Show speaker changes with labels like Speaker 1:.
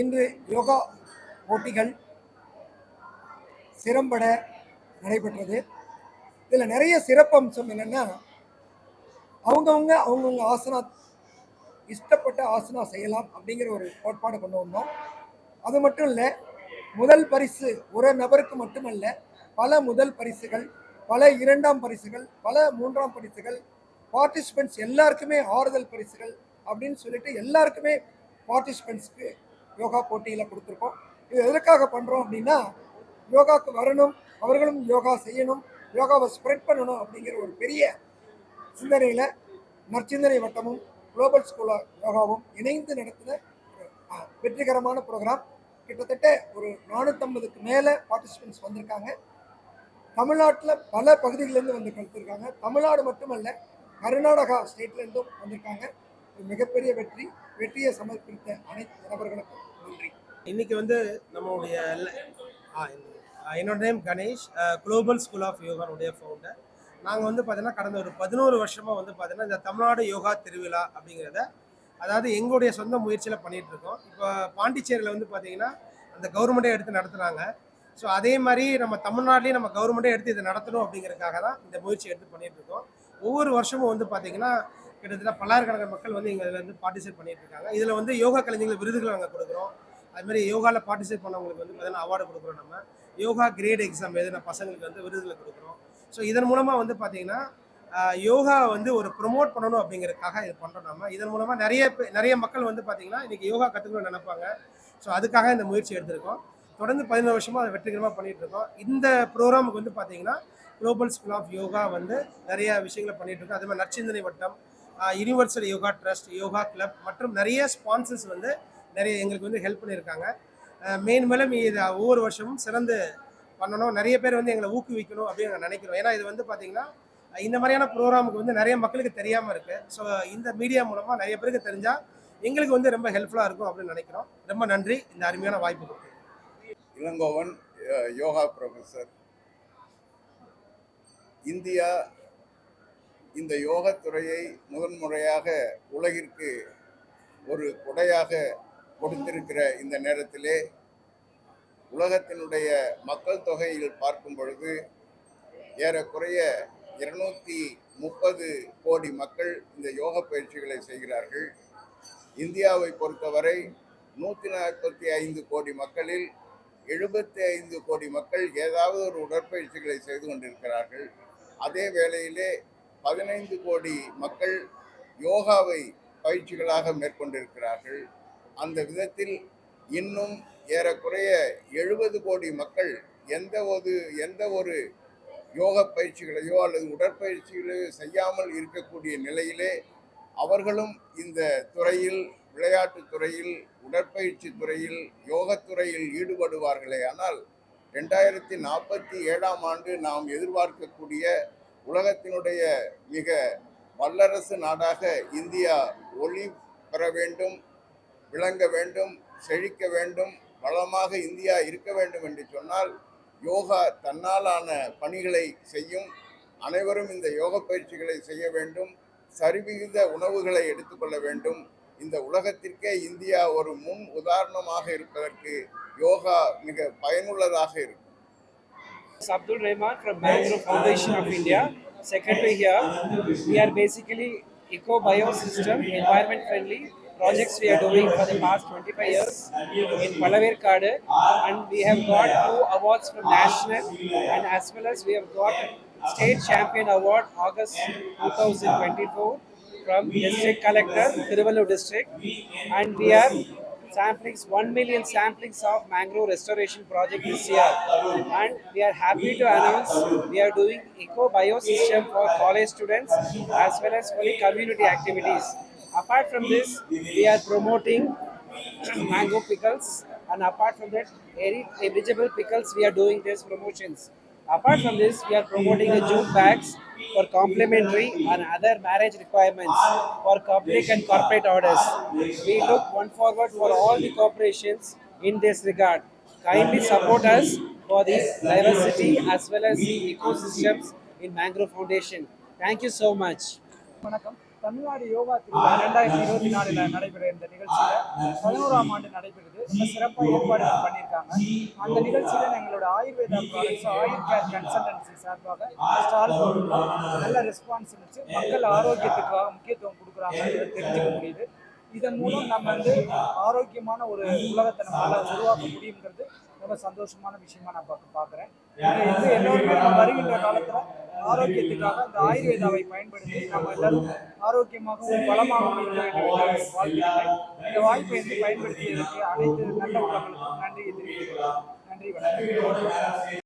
Speaker 1: இன்று யோகா போட்டிகள் சிறம்பட நடைபெற்றது. இதில் நிறைய சிறப்பம்சம் என்னென்னா அவங்கவுங்க அவங்கவுங்க ஆசனா இஷ்டப்பட்ட ஆசனா செய்யலாம் அப்படிங்கிற ஒரு கோட்பாடு கொண்டு வந்தோம். அது மட்டும் இல்லை முதல் பரிசு ஒரு நபருக்கு மட்டுமல்ல பல முதல் பரிசுகள் பல இரண்டாம் பரிசுகள் பல மூன்றாம் பரிசுகள் பார்ட்டிசிபெண்ட்ஸ் எல்லாருக்குமே ஆறுதல் பரிசுகள் அப்படின்னு சொல்லிட்டு எல்லாருக்குமே பார்ட்டிசிபெண்ட்ஸ்க்கு யோகா போட்டியில் கொடுத்துருக்கோம். இது எதற்காக பண்ணுறோம் அப்படின்னா யோகாவுக்கு வரணும் அவர்களும் யோகா செய்யணும் யோகாவை ஸ்ப்ரெட் பண்ணணும் அப்படிங்கிற ஒரு பெரிய சிந்தனையில் நற்சிந்தனை வட்டமும் குளோபல் ஸ்கூல் யோகாவும் இணைந்து நடத்தின ஒரு வெற்றிகரமான ப்ரோக்ராம் கிட்டத்தட்ட ஒரு நானூற்றம்பதுக்கு மேலே பார்ட்டிசிபெண்ட்ஸ் வந்திருக்காங்க. தமிழ்நாட்டில் பல பகுதிகளிலேருந்து வந்து கலந்துருக்காங்க. தமிழ்நாடு மட்டுமல்ல கர்நாடகா ஸ்டேட்லேருந்தும் வந்திருக்காங்க. ஒரு மிகப்பெரிய வெற்றி. வெற்றியை சமர்ப்பித்த அனைத்து நபர்களுக்கும் நன்றி.
Speaker 2: இன்னைக்கு வந்து நம்மளுடைய என்னோட name Ganesh. Global school of யோகானுடைய founder நாங்கள் வந்து பார்த்தீங்கன்னா கடந்த ஒரு பதினோரு வருஷமாக வந்து பார்த்தீங்கன்னா இந்த தமிழ்நாடு யோகா திருவிழா அப்படிங்கிறத அதாவது எங்களுடைய சொந்த முயற்சியில் பண்ணிகிட்ருக்கோம் இப்போ பாண்டிச்சேரியில் வந்து பார்த்தீங்கன்னா அந்த கவர்மெண்ட்டே எடுத்து நடத்துனாங்க. ஸோ அதே மாதிரி நம்ம தமிழ்நாட்டிலையும் நம்ம கவர்மெண்ட்டே எடுத்து இதை நடத்தணும் அப்படிங்கிறதுக்காக தான் இந்த முயற்சி எடுத்து பண்ணிகிட்ருக்கோம் இருக்கோம். ஒவ்வொரு வருஷமும் வந்து பார்த்திங்கன்னா கிட்டத்தட்ட பல்லாயிரக்கணக்கான மக்கள் வந்து இங்கே இதில் வந்து பார்ட்டிசிபேட் பண்ணிட்டு இருக்காங்க. இதில் வந்து யோகா கலைஞர்கள் விருதுகள் நாங்கள் கொடுக்குறோம். அதுமாதிரி யோகாவில் பார்ட்டிசிபேட் பண்ணவங்களுக்கு வந்து பார்த்தீங்கன்னா அவார்டு கொடுக்குறோம் நம்ம. யோகா கிரேட் எக்ஸாம் எழுதின பசங்களுக்கு வந்து விருதுகளை கொடுக்குறோம். ஸோ இதன் மூலமாக வந்து பார்த்தீங்கன்னா யோகா வந்து ஒரு ப்ரொமோட் பண்ணணும் அப்படிங்கிறதுக்காக இது பண்ணுறோம் நம்ம. இதன் மூலமாக நிறைய நிறைய மக்கள் வந்து பார்த்தீங்கன்னா இன்றைக்கி யோகா கற்றுக்கணும்னு நினைப்பாங்க. ஸோ அதுக்காக இந்த முயற்சி எடுத்திருக்கோம். தொடர்ந்து பதினோரு வருஷமாக அதை வெற்றிகரமாக பண்ணிகிட்டு இருக்கோம். இந்த ப்ரோக்ராமுக்கு வந்து பார்த்தீங்கன்னா குளோபல் ஸ்கூல் ஆஃப் யோகா வந்து நிறைய விஷயங்களை பண்ணிட்டு இருக்கோம். அதே மாதிரி நற்சிந்தனை வட்டம் universal yoga trust yoga club மற்றும் நிறைய ஸ்பான்சர்ஸ் வந்து நிறைய எங்களுக்கு வந்து ஹெல்ப் பண்ணியிருக்காங்க. மெயின் மேலும் இதை இது ஒவ்வொரு வருஷமும் சிறந்து பண்ணணும். நிறைய பேர் வந்து எங்களை ஊக்குவிக்கணும் அப்படின்னு நாங்கள் நினைக்கிறோம். ஏன்னா இது வந்து பார்த்தீங்கன்னா இந்த மாதிரியான ப்ரோக்ராமுக்கு வந்து நிறைய மக்களுக்கு தெரியாமல் இருக்குது ஸோ இந்த மீடியா மூலமாக நிறைய பேருக்கு தெரிஞ்சால் எங்களுக்கு வந்து ரொம்ப ஹெல்ப்ஃபுல்லாக இருக்கும் அப்படின்னு நினைக்கிறோம். ரொம்ப நன்றி. இந்த அருமையான வாய்ப்பு கொடுத்து
Speaker 3: இளங்கோவன் யோகா ப்ரொஃபஸர் இந்தியா இந்த யோகத்துறையை முதன்முறையாக உலகிற்கு ஒரு கொடையாக கொடுத்திருக்கிற இந்த நேரத்திலே உலகத்தினுடைய மக்கள் தொகையில் பார்க்கும் பொழுது ஏறக்குறைய இருநூத்தி முப்பது கோடி மக்கள் இந்த யோக பயிற்சிகளை செய்கிறார்கள். இந்தியாவை பொறுத்தவரை நூற்றி நாற்பத்தி ஐந்து கோடி மக்களில் எழுபத்தி ஐந்து கோடி மக்கள் ஏதாவது ஒரு உடற்பயிற்சிகளை செய்து கொண்டிருக்கிறார்கள். அதே வேளையிலே பதினைந்து கோடி மக்கள் யோகாவை பயிற்சிகளாக மேற்கொண்டிருக்கிறார்கள். அந்த விதத்தில் இன்னும் ஏறக்குறைய எழுபது கோடி மக்கள் எந்த ஒரு எந்த ஒரு யோக பயிற்சிகளையோ அல்லது உடற்பயிற்சிகளையோ செய்யாமல் இருக்கக்கூடிய நிலையிலே அவர்களும் இந்த துறையில் விளையாட்டு துறையில் உடற்பயிற்சி துறையில் யோகத்துறையில் ஈடுபடுவார்களே. ஆனால் ரெண்டாயிரத்தி நாற்பத்தி ஏழாம் ஆண்டு நாம் எதிர்பார்க்கக்கூடிய உலகத்தினுடைய மிக வல்லரசு நாடாக இந்தியா ஒளி பெற வேண்டும் விளங்க வேண்டும் செழிக்க வேண்டும் வளமாக இந்தியா இருக்க வேண்டும் என்று சொன்னால் யோகா தன்னாலான பணிகளை செய்யும் அனைவரும் இந்த யோக பயிற்சிகளை செய்ய வேண்டும் சரிவிகித உணவுகளை எடுத்துக்கொள்ள வேண்டும். இந்த உலகத்திற்கே இந்தியா ஒரு முன் உதாரணமாக இருப்பதற்கு யோகா மிக பயனுள்ளதாக இருக்கும்.
Speaker 4: It's Abdul Rahman from Mangrove Foundation of India, secretary here. We are basically eco biosystem, environment friendly projects we are doing for the past 25 years in Palaverkadu and we have got two awards from national and as well as we have got state champion award August 2024 from district collector Tiruvallur district. And we are samplings 1 million samplings of mangrove restoration project this year. And we are happy to announce we are doing eco biosystem for college students as well as for the community activities. Apart from this we are promoting mango pickles. And apart from that very vegetable pickles we are doing these promotions Apart from this, we are promoting the jute bags for complementary and other marriage requirements for public and corporate orders. We look one forward for all the corporations in this regard. Kindly support us for this diversity as well as the ecosystems in Mangrove Foundation. Thank you so much.
Speaker 5: Tamil Nadu yoga திருவிழா ரெண்டாயிரத்தி இருபத்தி நாலுல நடைபெற இந்த நிகழ்ச்சியில பதினோராம் ஆண்டு நடைபெறுது. ரொம்ப சிறப்பாக ஏற்பாடுகள் பண்ணியிருக்காங்க. அந்த நிகழ்ச்சியில எங்களோட Ayurveda products Ayur care consultancy சார்பாக ஸ்டால் போட்டிருக்கோம் நல்ல ரெஸ்பான்ஸ் இருந்துச்சு மக்கள் ஆரோக்கியத்துக்காக முக்கியத்துவம் கொடுக்குறாங்க தெரிஞ்சுக்க முடியுது. இதன் மூலம் நம்ம வந்து ஆரோக்கியமான ஒரு உலகத்தை நம்மளால உருவாக்க முடியுங்கிறது ரொம்ப சந்தோஷமான விஷயமா நான் பார்க்க பார்க்குறேன். வந்து எல்லோருமே நம்ம வருகின்ற காலத்துல ஆரோக்கியத்துக்காக இந்த ஆயுர்வேதாவை பயன்படுத்தி நம்ம எல்லாரும் ஆரோக்கியமாகவும் பலமாகவும் இருக்க வேண்டும் இந்த வாய்ப்பை பயன்படுத்தியதற்கு அனைத்து நல்ல நன்றியை தெரிவித்துக்கிறேன் நன்றி வணக்கம்.